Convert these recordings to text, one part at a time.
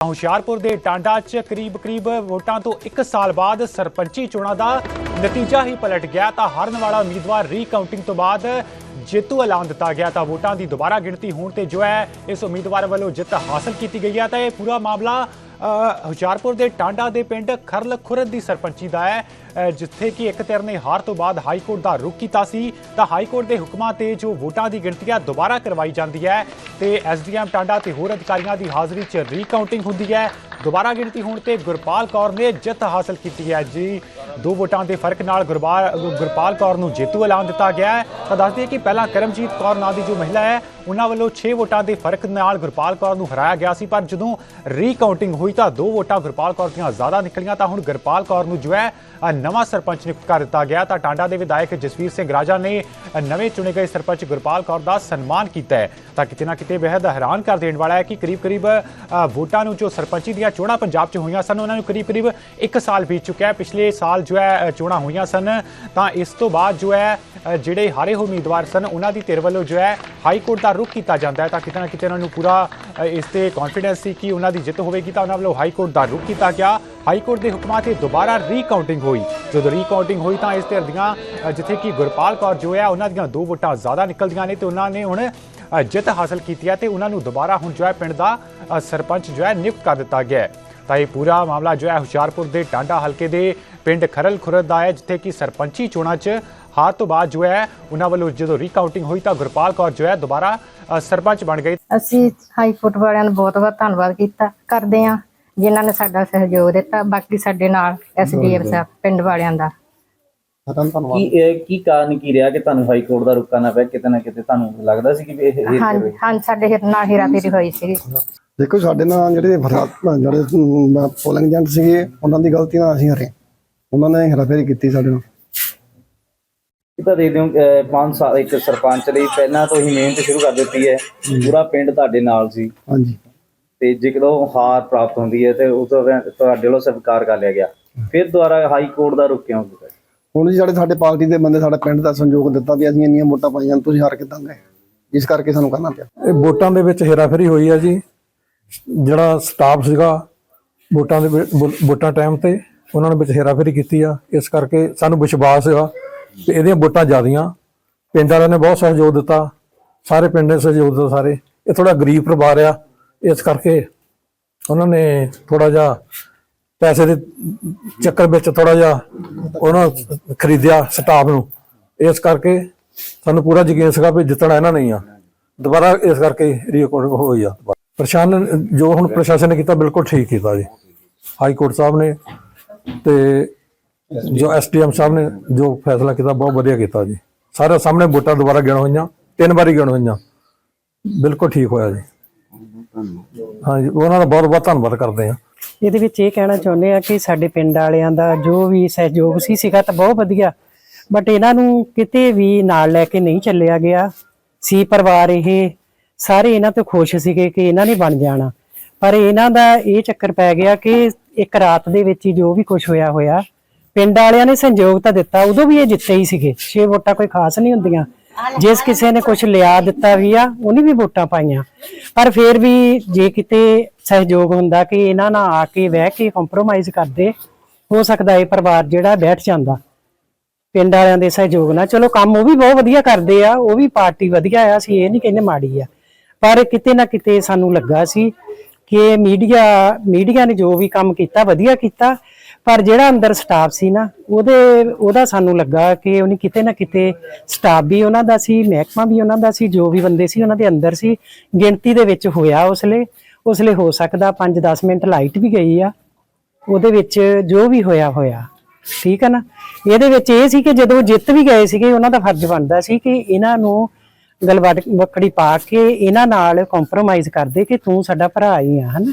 ਹੁਸ਼ਿਆਰਪੁਰ ਦੇ ਟਾਂਡਾ 'ਚ ਕਰੀਬ-ਕਰੀਬ ਵੋਟਾਂ ਤੋਂ 1 ਸਾਲ ਬਾਅਦ ਸਰਪੰਚੀ ਚੋਣਾਂ ਦਾ ਨਤੀਜਾ ਹੀ ਪਲਟ ਗਿਆ ਤਾਂ ਹਾਰਨ ਵਾਲਾ ਉਮੀਦਵਾਰ ਰੀਕਾਊਂਟਿੰਗ ਤੋਂ ਬਾਅਦ ਜੇਤੂ ਐਲਾਨ ਦਿੱਤਾ ਗਿਆ ਤਾਂ ਵੋਟਾਂ ਦੀ ਦੁਬਾਰਾ ਗਿਣਤੀ ਹੋਣ ਤੇ ਜੋ ਹੈ, ਇਸ ਉਮੀਦਵਾਰ ਵੱਲੋਂ ਜਿੱਤ ਹਾਸਲ ਕੀਤੀ ਗਈ ਹੈ ਤਾਂ ਇਹ ਪੂਰਾ ਮਾਮਲਾ ਹੁਸ਼ਿਆਰਪੁਰ ਦੇ ਟਾਂਡਾ ਦੇ ਪਿੰਡ ਖਰਲ ਖੁਰਦ ਦੀ ਸਰਪੰਚੀ ਦਾ ਹੈ ਜਿੱਥੇ ਕਿ ਇੱਕ ਧਿਰ ਨੇ ਹਾਰ ਤੋਂ ਬਾਅਦ ਹਾਈ ਕੋਰਟ ਦਾ ਰੁਖ ਕੀਤਾ ਸੀ ਤਾਂ ਹਾਈ ਕੋਰਟ ਦੇ ਹੁਕਮਾਂ ਤੇ ਜੋ ਵੋਟਾਂ ਦੀ ਗਿਣਤੀ ਆ ਦੁਬਾਰਾ ਕਰਵਾਈ ਜਾਂਦੀ ਹੈ ਤੇ ਐਸਡੀਐਮ ਟਾਂਡਾ ਤੇ ਹੋਰ ਅਧਿਕਾਰੀਆਂ ਦੀ ਹਾਜ਼ਰੀ 'ਚ ਰੀਕਾਊਂਟਿੰਗ ਹੁੰਦੀ ਹੈ। ਦੁਬਾਰਾ ਗਿਣਤੀ ਹੋਣ ਤੇ ਗੁਰਪਾਲ ਕੌਰ ਨੇ ਜਿੱਤ ਹਾਸਲ ਕੀਤੀ ਹੈ ਜੀ। ਦੋ ਵੋਟਾਂ ਦੇ ਫ਼ਰਕ ਨਾਲ ਗੁਰਬਾ- ਗੁਰਪਾਲ ਕੌਰ ਨੂੰ ਜੇਤੂ ਐਲਾਨ ਦਿੱਤਾ ਗਿਆ ਹੈ। ਤਾਂ ਦੱਸ ਕਿ ਪਹਿਲਾਂ ਕਰਮਜੀਤ ਕੌਰ ਨਾਂ ਦੀ ਜੋ ਮਹਿਲਾ ਹੈ, ਉਹਨਾਂ ਵੱਲੋਂ 6 ਵੋਟਾਂ ਦੇ ਫ਼ਰਕ ਨਾਲ ਗੁਰਪਾਲ ਕੌਰ ਨੂੰ ਹਰਾਇਆ ਗਿਆ ਸੀ। ਪਰ ਜਦੋਂ ਰੀਕਾਊਂਟਿੰਗ ਹੋਈ ਤਾਂ ਦੋ ਵੋਟਾਂ ਗੁਰਪਾਲ ਕੌਰ ਦੀਆਂ ਜ਼ਿਆਦਾ ਨਿਕਲੀਆਂ ਤਾਂ ਹੁਣ ਗੁਰਪਾਲ ਕੌਰ ਨੂੰ ਜੋ ਹੈ ਨਵਾਂ ਸਰਪੰਚ ਨਿਯੁਕਤ ਕਰ ਦਿੱਤਾ ਗਿਆ। ਤਾਂ ਟਾਂਡਾ ਦੇ ਵਿਧਾਇਕ ਜਸਵੀਰ ਸਿੰਘ ਰਾਜਾ ਨੇ ਨਵੇਂ ਚੁਣੇ ਗਏ ਸਰਪੰਚ ਗੁਰਪਾਲ ਕੌਰ ਦਾ ਸਨਮਾਨ ਕੀਤਾ ਹੈ। ਤਾਂ ਕਿਤੇ ਨਾ ਕਿਤੇ ਬੇहद ਹੈਰਾਨ ਕਰ ਦੇਣ ਵਾਲਾ ਹੈ ਕਿ ਕਰੀਬ-ਕਰੀਬ ਵੋਟਾਂ ਨੂੰ ਜੋ ਸਰਪੰਚੀ ਦੀਆਂ ਚੋਣਾਂ ਪੰਜਾਬ 'ਚ ਹੋਈਆਂ ਸਨ, ਉਹਨਾਂ ਨੂੰ ਕਰੀਬ-ਕਰੀਬ 1 ਸਾਲ ਬੀਤ ਚੁੱਕਿਆ ਹੈ। ਪਿਛਲੇ ਸਾਲ ਜੋ ਹੈ ਚੋਣਾਂ ਹੋਈਆਂ ਸਨ, ਤਾਂ ਇਸ ਤੋਂ ਬਾਅਦ ਜੋ ਹੈ ਜਿਹੜੇ ਹਾਰੇ ਹੋਏ ਉਮੀਦਵਾਰ ਸਨ, ਉਹਨਾਂ ਦੀ ਧਿਰ ਵੱਲੋਂ ਜੋ ਹੈ, ਹਾਈ ਕੋਰਟ ਦਾ ਰੁਖ ਕੀਤਾ ਜਾਂਦਾ ਹੈ। ਤਾਂ ਕਿਤੇ ਨਾ ਕਿਤੇ ਉਹਨਾਂ ਨੂੰ ਪੂਰਾ ਇਸ ਤੇ ਕੌਨਫੀਡੈਂਸ ਸੀ ਕਿ ਉਹਨਾਂ ਦੀ ਜਿੱਤ ਹੋਵੇਗੀ, ਤਾਂ ਉਹਨਾਂ ਵੱਲੋਂ ਹਾਈ ਕੋਰਟ ਦਾ ਰੁਖ ਕੀਤਾ ਗਿਆ। ਹਾਈ ਕੋਰਟ ਦੇ ਹੁਕਮਾਂ ਤੇ ਦੁਬਾਰਾ ਰੀਕਾਊਂਟਿੰਗ ਹੋਈ। ਜਦੋਂ ਰੀਕਾਊਂਟਿੰਗ ਹੋਈ, ਤਾਂ ਇਸ ਧਿਰ ਦੀਆਂ ਜਿੱਥੇ ਕਿ ਗੁਰਪਾਲ ਕੌਰ ਜੋ ਹੈ, ਉਹਨਾਂ ਦੀਆਂ ਦੋ ਵੋਟਾਂ ਜ਼ਿਆਦਾ ਨਿਕਲਦੀਆਂ ਨੇ ਤੇ ਉਹਨਾਂ ਨੇ ਹੁਣ ਜਿੱਤ ਹਾਸਲ ਕੀਤੀ ਹੈ ਤੇ ਉਹਨਾਂ ਨੂੰ ਦੁਬਾਰਾ ਹੁਣ ਜੋ ਹੈ ਪਿੰਡ ਦਾ ਸਰਪੰਚ ਜੋ ਹੈ ਨਿਯੁਕਤ ਕਰ ਦਿੱਤਾ ਗਿਆ ਹੈ। ਤਾਂ ਇਹ ਪੂਰਾ ਮਾਮਲਾ ਜੋ ਹੈ ਹੁਸ਼ਿਆਰਪੁਰ ਦੇ ਟਾਂਡਾ ਹਲਕੇ ਦੇ ਪਿੰਡ ਖਰਲ ਖੁਰਦ ਦਾ ਹੈ ਜਿੱਥੇ ਕਿ ਸਰਪੰਚੀ ਚੋਣਾਂ 'ਚ ਹਾਰ ਤੋਂ ਬਾਅਦ ਜੋ ਹੈ ਉਹਨਾਂ ਵੱਲੋਂ ਜਦੋਂ ਰੀਕਾਊਂਟਿੰਗ ਹੋਈ ਤਾਂ ਗੁਰਪਾਲ ਕੌਰ ਜੋ ਹੈ ਦੁਬਾਰਾ ਸਰਪੰਚ ਬਣ ਗਈ। ਅਸੀਂ ਹਾਈ ਕੋਰਟ ਵਾਲਿਆਂ ਦਾ ਬਹੁਤ ਬਹੁਤ ਧੰਨਵਾਦ ਕੀਤਾ। ਕਰਦੇ ਹਾਂ ਜਿਨ੍ਹਾਂ ਨੇ ਸਾਡਾ ਸਹਿਯੋਗ ਦਿੱਤਾ। ਬਾਕੀ ਸਾਡੇ ਨਾਲ ਐਸਡੀਐਫ ਸਾਹਿਬ ਪਿੰਡ ਵਾਲਿਆਂ ਦਾ। ਕੀ ਇਹ ਕੀ ਕਾਰਨ ਕੀ ਰਿਹਾ ਕਿ ਤੁਹਾਨੂੰ ਹਾਈ ਕੋਰਟ ਦਾ ਰੁਕਾ ਨਾ ਪਿਆ? ਕਿਤੇ ਨਾ ਕਿਤੇ ਤੁਹਾਨੂੰ ਲੱਗਦਾ ਸੀ ਕਿ ਵੀ ਇਹ ਇਹ ਹਾਂਜੀ ਹਾਂ ਸਾਡੇ ਹਿਰ- ਨਾਲ ਹੀਰਾ ਤੇਰੀ ਹੋਈ ਸੀ ਦੇਖੋ ਸਾਡੇ ਨਾਲ ਜਿਹੜੇ ਜਿਹੜੇ ਪੋਲਿੰਗ ਏਜੰਟ ਸੀਗੇ ਉਹਨਾਂ ਦੀ ਗਲਤੀ ਨਾਲ ਅਸੀਂ ਹਰੇ। ਉਹਨਾਂ ਨੇ ਹੇਰਾਫੇਰੀ ਕੀਤੀ ਸਾਡੇ ਨਾਲ। ਕਿਤਾ ਦੇ ਦਿਓ ਅਹ, ਪੰਜ ਸਾਲ ਇੱਕ ਸਰਪੰਚ ਲਈ ਪਹਿਲਾਂ ਤੋਂ ਹੀ ਮਿਹਨਤ ਸ਼ੁਰੂ ਕਰ ਦਿੱਤੀ ਹੈ। ਪੂਰਾ ਪਿੰਡ ਤੁਹਾਡੇ ਨਾਲ ਸੀ। ਹਾਂਜੀ। ਤੇ ਜਦੋਂ ਹਾਰ ਪ੍ਰਾਪਤ ਹੁੰਦੀ ਹੈ ਤੇ ਤੋਂ ਬਾਅਦ ਤੁਹਾਡੇ ਵੱਲੋਂ ਸਵੀਕਾਰ ਕਰ ਲਿਆ ਗਿਆ। ਫਿਰ ਦੁਬਾਰਾ ਹਾਈ ਕੋਰਟ ਦਾ ਰੁਕ ਕਿਉਂ ਹੁਣ ਜੀ ਸਾਡੇ ਸਾਡੇ ਪਾਰਟੀ ਦੇ ਬੰਦੇ ਸਾਡੇ ਪਿੰਡ ਦਾ ਸੰਯੋਗ ਦਿੱਤਾ ਵੀ ਅਸੀਂ ਇੰਨੀਆਂ ਵੋਟਾਂ ਪਾਈਆਂ, ਤੁਸੀਂ ਹਾਰ ਕਿੱਦਾਂ ਗਏ? ਇਸ ਕਰਕੇ ਸਾਨੂੰ ਕਰਨਾ ਪਿਆ। ਇਹ ਵੋਟਾਂ ਦੇ ਵਿੱਚ ਹੇਰਾਫੇਰੀ ਹੋਈ ਹੈ ਜੀ। ਜਿਹੜਾ ਸਟਾਫ ਸੀਗਾ, ਵੋਟਾਂ ਦੇ ਵੋਟਾਂ ਟਾਈਮ ਤੇ ਉਹਨਾਂ ਨੇ ਵਿੱਚ ਹੇਰਾਫੇਰੀ ਕੀਤੀ ਆ। ਇਸ ਕਰਕੇ ਸਾਨੂੰ ਵਿਸ਼ਵਾਸ ਸੀਗਾ ਕਿ ਇਹਦੀਆਂ ਵੋਟਾਂ ਜ਼ਿਆਦੀਆਂ। ਪਿੰਡ ਵਾਲਿਆਂ ਨੇ ਬਹੁਤ ਸਹਿਯੋਗ ਦਿੱਤਾ। ਸਾਰੇ ਪਿੰਡ ਨੇ ਸਹਿਯੋਗ ਦਿੱਤਾ ਸਾਰੇ। ਇਹ ਥੋੜਾ ਗਰੀਬ ਪਰਿਵਾਰ ਆ। ਇਸ ਕਰਕੇ ਉਹਨਾਂ ਨੇ ਥੋੜਾ ਜਿਹਾ ਪੈਸੇ ਦੇ ਚੱਕਰ ਵਿੱਚ ਥੋੜਾ ਜਿਹਾ ਉਹਨਾਂ ਖਰੀਦਿਆ ਸਟਾਫ ਨੂੰ। ਇਸ ਕਰਕੇ ਸਾਨੂੰ ਪੂਰਾ ਯਕੀਨ ਸੀਗਾ ਵੀ ਜਿੱਤਣਾ ਇਹਨਾਂ ਨਹੀਂ ਆ। ਦੁਬਾਰਾ ਇਸ ਕਰਕੇ ਰੀਕਾਰਡ ਹੋਈ ਆ। ਪ੍ਰਸ਼ਾਸਨ ਜੋ ਹੁਣ ਪ੍ਰਸ਼ਾਸਨ ਨੇ ਕੀਤਾ ਬਿਲਕੁਲ ਠੀਕ ਕੀਤਾ ਜੀ। ਹਾਈ ਕੋਰਟ ਸਾਹਿਬ ਨੇ ਤੇ ਜੋ ਐਸਡੀਐਮ ਸਾਹਿਬ ਨੇ ਜੋ ਫੈਸਲਾ ਕੀਤਾ ਬਹੁਤ ਵਧੀਆ ਕੀਤਾ ਜੀ। ਸਾਰੇ ਸਾਹਮਣੇ ਵੋਟਾਂ ਦੁਬਾਰਾ ਗਿਣ ਹੋਈਆਂ, ਤਿੰਨ ਵਾਰੀ ਗਿਣ ਹੋਈਆਂ। ਬਿਲਕੁਲ ਠੀਕ ਹੋਇਆ ਜੀ। ਹਾਂਜੀ, ਉਹਨਾਂ ਦਾ ਬਹੁਤ ਬਹੁਤ ਧੰਨਵਾਦ ਕਰਦੇ ਹਾਂ। ਇਹਦੇ ਵਿੱਚ ਇਹ ਕਹਿਣਾ ਚਾਹੁੰਦੇ ਆ ਕਿ ਸਾਡੇ ਪਿੰਡ ਵਾਲਿਆਂ ਦਾ ਜੋ ਵੀ ਸਹਿਯੋਗ ਸੀ, ਸੀਗਾ ਤਾਂ ਬਹੁਤ ਵਧੀਆ। ਬਟ ਇਹਨਾਂ ਨੂੰ ਕਿਤੇ ਵੀ ਨਾਲ ਲੈ ਕੇ ਨਹੀਂ ਚੱਲਿਆ ਗਿਆ। ਸੀ ਪਰਿਵਾਰ ਇਹ, ਸਾਰੇ ਇਹਨਾਂ ਤੋਂ ਖੁਸ਼ ਸੀਗੇ ਕਿ ਇਹਨਾਂ ਨੇ ਬਣ ਜਾਣਾ। ਪਰ ਇਹਨਾਂ ਦਾ ਇਹ ਚੱਕਰ ਪੈ ਗਿਆ ਕਿ ਇੱਕ ਰਾਤ ਦੇ ਵਿੱਚ ਹੀ ਜੋ ਵੀ ਕੁਝ ਹੋਇਆ ਹੋਇਆ, ਪਿੰਡ ਵਾਲਿਆਂ ਨੇ ਸੰਯੋਗ ਤਾਂ ਦਿੱਤਾ, ਉਦੋਂ ਵੀ ਇਹ ਜਿੱਤੇ ਹੀ ਸੀਗੇ। 6 ਵੋਟਾਂ ਕੋਈ ਖਾਸ ਨਹੀਂ ਹੁੰਦੀਆਂ। ਜਿਸ ਕਿਸੇ ਨੇ ਕੁਝ ਲਿਆ ਦਿੱਤਾ ਵੀ ਆ, ਉਹਨੇ ਵੀ ਵੋਟਾਂ ਪਾਈਆਂ। ਪਰ ਫਿਰ ਵੀ ਜੇ ਕਿਤੇ ਸਹਿਯੋਗ ਹੁੰਦਾ ਕਿ ਇਹਨਾਂ ਨਾਲ ਆ ਕੇ ਬਹਿ ਕੇ ਕੰਪਰੋਮਾਈਜ਼ ਕਰਦੇ, ਹੋ ਸਕਦਾ ਇਹ ਪਰਿਵਾਰ ਜਿਹੜਾ ਬੈਠ ਜਾਂਦਾ। ਪਿੰਡ ਵਾਲਿਆਂ ਦੇ ਸਹਿਯੋਗ ਨਾਲ। ਚਲੋ ਕੰਮ ਉਹ ਵੀ ਬਹੁਤ ਵਧੀਆ ਕਰਦੇ ਆ, ਉਹ ਵੀ ਪਾਰਟੀ ਵਧੀਆ ਆ, ਅਸੀਂ ਇਹ ਨਹੀਂ ਕਹਿੰਦੇ ਮਾੜੀ ਆ। ਪਰ ਕਿਤੇ ਨਾ ਕਿਤੇ ਸਾਨੂੰ ਲੱਗਾ ਸੀ ਕਿ ਮੀਡੀਆ ਮੀਡੀਆ ਨੇ ਜੋ ਵੀ ਕੰਮ ਕੀਤਾ, ਵਧੀਆ ਕੀਤਾ। ਪਰ ਜਿਹੜਾ ਅੰਦਰ ਸਟਾਫ ਸੀ ਨਾ, ਉਹਦੇ, ਉਹਦਾ ਸਾਨੂੰ ਲੱਗਾ ਕਿ ਉਹਨੇ ਕਿਤੇ ਨਾ ਕਿਤੇ ਸਟਾਫ ਵੀ ਉਹਨਾਂ ਦਾ ਸੀ, ਮਹਿਕਮਾ ਵੀ ਉਹਨਾਂ ਦਾ ਸੀ, ਜੋ ਵੀ ਬੰਦੇ ਸੀ ਉਹਨਾਂ ਦੇ ਅੰਦਰ ਸੀ, ਗਿਣਤੀ ਦੇ ਵਿੱਚ ਹੋਇਆ ਉਸਲੇ ਉਸਲੇ ਹੋ ਸਕਦਾ 5-10 ਮਿੰਟ ਲਾਈਟ ਵੀ ਗਈ ਆ, ਉਹਦੇ ਵਿੱਚ ਜੋ ਵੀ ਹੋਇਆ ਹੋਇਆ। ਠੀਕ ਹੈ ਨਾ? ਇਹਦੇ ਵਿੱਚ ਇਹ ਸੀ ਕਿ ਜਦੋਂ ਜਿੱਤ ਵੀ ਗਏ ਸੀਗੇ, ਉਹਨਾਂ ਦਾ ਫਰਜ਼ ਬਣਦਾ ਸੀ ਕਿ ਇਹਨਾਂ ਨੂੰ ਗਲਵਟ ਬੱਕੜੀ ਪਾ ਕੇ ਇਹਨਾਂ ਨਾਲ ਕੰਪਰੋਮਾਈਜ਼ ਕਰਦੇ ਕਿ ਤੂੰ ਸਾਡਾ ਭਰਾ ਹੀ ਆ, ਹਨਾ?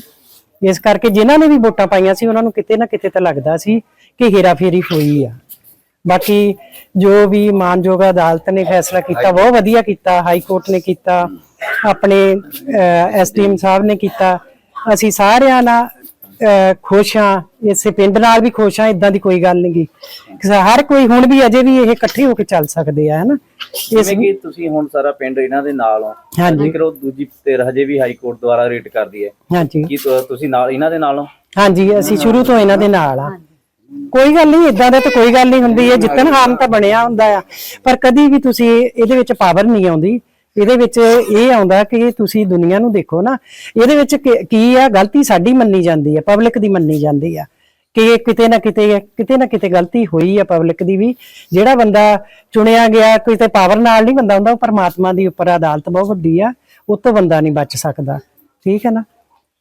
ਇਸ ਕਰਕੇ ਜਿਨ੍ਹਾਂ ਨੇ ਵੀ ਵੋਟਾਂ ਪਾਈਆਂ ਸੀ, ਉਹਨਾਂ ਨੂੰ ਕਿਤੇ ਨਾ ਕਿਤੇ ਤਾਂ ਲੱਗਦਾ ਸੀ ਕਿ ਹੇਰਾਫੇਰੀ ਹੋਈ ਆ। ਬਾਕੀ ਜੋ ਵੀ ਮਾਨਯੋਗ ਅਦਾਲਤ ਨੇ ਫੈਸਲਾ ਕੀਤਾ, ਬਹੁਤ ਵਧੀਆ ਕੀਤਾ, ਹਾਈ ਕੋਰਟ ਨੇ ਕੀਤਾ, ਆਪਣੇ ਐਸਡੀਐਮ ਸਾਹਿਬ ਨੇ ਕੀਤਾ। ਅਸੀਂ ਸਾਰਿਆਂ ਨਾਲ ਖੁਸ਼ ਹਾਂ ਇਸੇ ਪਿੰਡ ਨਾਲ ਵੀ ਖੁਸ਼ ਹਾਂ ਇਦਾਂ ਦੀ ਕੋਈ ਗੱਲ ਨਹੀਂ ਗੀ ਹਰ ਕੋਈ ਹੁਣ ਵੀ ਅਜੇ ਵੀ ਇਹ ਇਕੱਠੇ ਹੋ ਕੇ ਚੱਲ ਸਕਦੇ ਆ ਹਨਾ? ਇਸ ਜਿਵੇਂ ਕਿ ਤੁਸੀਂ ਹੁਣ ਸਾਰਾ ਪਿੰਡ ਇਹਨਾਂ ਦੇ ਨਾਲ ਹੋ। ਹਾਂਜੀ। ਜੇਕਰ ਉਹ ਦੂਜੀ ਧਿਰ ਹਜੇ ਵੀ ਹਾਈ ਕੋਰਟ ਦੁਆਰਾ ਰੇਟ ਕਰਦੀ ਹੈ। ਹਾਂਜੀ। ਕੀ ਤੁ- ਤੁਸੀਂ ਨਾਲ ਇਹਨਾਂ ਦੇ ਨਾਲ ਹੋ? ਹਾਂਜੀ ਅਸੀਂ ਸ਼ੁਰੂ ਤੋਂ ਇਹਨਾਂ ਦੇ ਨਾਲ ਆ ਕੋਈ ਗੱਲ ਨਹੀਂ ਇਦਾਂ ਦਾ ਤਾਂ ਕੋਈ ਗੱਲ ਨਹੀਂ ਹੁੰਦੀ ਇਹ ਜਿੱਤਣ ਹਾਰਨ ਤਾਂ ਬਣਿਆ ਹੁੰਦਾ ਆ। ਪਰ ਕਦੀ ਵੀ ਤੁਸੀਂ ਇਹਦੇ ਵਿੱਚ ਪਾਵਰ ਨਹੀਂ ਆਉਂਦੀ। ਇਹਦੇ ਵਿੱਚ ਇਹ ਆਉਂਦਾ ਕਿ ਤੁਸੀਂ ਦੁਨੀਆ ਨੂੰ ਦੇਖੋ ਨਾ, ਇਹਦੇ ਵਿੱਚ ਕੀ- ਕੀ ਆ, ਗਲਤੀ ਸਾਡੀ ਮੰਨੀ ਜਾਂਦੀ ਆ ਪਬਲਿਕ ਦੀ ਮੰਨੀ ਜਾਂਦੀ ਆ, ਕਿ ਕਿਤੇ ਨਾ ਕਿਤੇ ਕਿਤੇ ਨਾ ਕਿਤੇ ਗਲਤੀ ਹੋਈ ਆ ਪਬਲਿਕ ਦੀ ਵੀ, ਜਿਹੜਾ ਬੰਦਾ ਚੁਣਿਆ ਗਿਆ, ਕਿਤੇ ਪਾਵਰ ਨਾਲ ਨਹੀਂ ਬੰਦਾ ਹੁੰਦਾ, ਉਹ ਪਰਮਾਤਮਾ ਦੀ ਉੱਪਰ ਅਦਾਲਤ ਬਹੁਤ ਵੱਡੀ ਆ, ਉਹ ਤੋਂ ਬੰਦਾ ਨਹੀਂ ਬਚ ਸਕਦਾ, ਠੀਕ ਹੈ ਨਾ?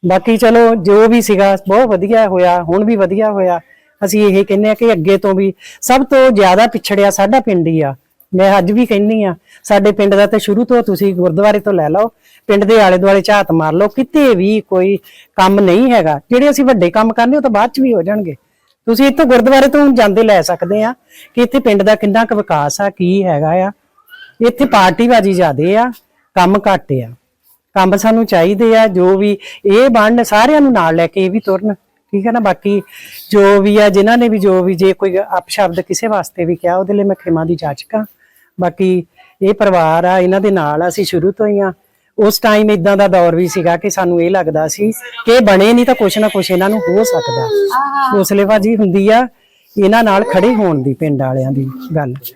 ਬਾਕੀ ਚਲੋ, ਜੋ ਵੀ ਸੀਗਾ, ਬਹੁਤ ਵਧੀਆ ਹੋਇਆ, ਹੁਣ ਵੀ ਵਧੀਆ ਹੋਇਆ, ਅਸੀਂ ਇਹ ਕਹਿੰਦੇ ਆ ਕਿ ਅੱਗੇ ਤੋਂ ਵੀ ਸਭ ਤੋਂ ਜ਼ਿਆਦਾ ਪਿਛੜਿਆ ਸਾਡਾ ਪਿੰਡ ਹੀ ਆ ਮੈਂ ਅੱਜ ਵੀ ਕਹਿੰਨੀ ਆ, ਸਾਡੇ ਪਿੰਡ ਦਾ ਤੇ ਸ਼ੁਰੂ ਤੋਂ ਤੁਸੀਂ ਗੁਰਦੁਆਰੇ ਤੋਂ ਲੈ ਲਓ, ਪਿੰਡ ਦੇ ਆਲੇ ਦੁਆਲੇ ਝਾਤ ਮਾਰ ਲਓ, ਕਿਤੇ ਵੀ ਕੋਈ ਕੰਮ ਨਹੀਂ ਹੈਗਾ। ਜਿਹੜੇ ਅਸੀਂ ਵੱਡੇ ਕੰਮ ਕਰਨੇ, ਉਹ ਤਾਂ ਬਾਅਦ ਚ ਵੀ ਹੋ ਜਾਣਗੇ। ਤੁਸੀਂ ਇੱਥੋਂ ਗੁਰਦੁਆਰੇ ਤੋਂ ਜਾਂਦੇ ਲੈ ਸਕਦੇ ਆ ਕਿ ਇੱਥੇ ਪਿੰਡ ਦਾ ਕਿੰਨਾ ਕੁ ਵਿਕਾਸ ਆ, ਕੀ ਹੈਗਾ ਆ। ਇੱਥੇ ਪਾਰਟੀਬਾਜ਼ੀ ਜ਼ਿਆਦੇ ਆ, ਕੰਮ ਘੱਟ ਆ। ਕੰਮ ਸਾਨੂੰ ਚਾਹੀਦੇ ਆ, ਜੋ ਵੀ ਇਹ ਬਣਨ, ਸਾਰਿਆਂ ਨੂੰ ਨਾਲ ਲੈ ਕੇ ਇਹ ਵੀ ਤੁਰਨ, ਠੀਕ ਹੈ ਨਾ? ਬਾਕੀ ਜੋ ਵੀ ਆ, ਜਿਨ੍ਹਾਂ ਨੇ ਵੀ ਜੋ ਵੀ, ਜੇ ਕੋਈ ਅਪਸ਼ਬਦ ਕਿਸੇ ਵਾਸਤੇ ਵੀ ਕਿਹਾ, ਉਹਦੇ ਲਈ ਮੈਂ ਖਿਮਾ ਦੀ ਜਾਚਕਾਂ ਬਾਕੀ ਇਹ ਪਰਿਵਾਰ ਆ ਇਹਨਾਂ ਦੇ ਨਾਲ ਅਸੀਂ ਸ਼ੁਰੂ ਤੋਂ ਹੀ ਆ। ਉਸ ਟਾਈਮ ਇਦਾਂ ਦਾ ਦੌਰ ਵੀ ਸੀਗਾ ਕਿ ਸਾਨੂੰ ਇਹ ਲੱਗਦਾ ਸੀ ਕਿ ਇਹ ਬਣੇ ਨਹੀਂ ਤਾਂ ਕੁਛ ਨਾ ਕੁਛ ਇਹਨਾਂ ਨੂੰ ਹੋ ਸਕਦਾ। ਹੌਸਲੇਬਾਜ਼ੀ ਹੁੰਦੀ ਆ ਇਹਨਾਂ ਨਾਲ ਖੜੇ ਹੋਣ ਦੀ ਪਿੰਡ ਵਾਲਿਆਂ ਦੀ ਗੱਲ।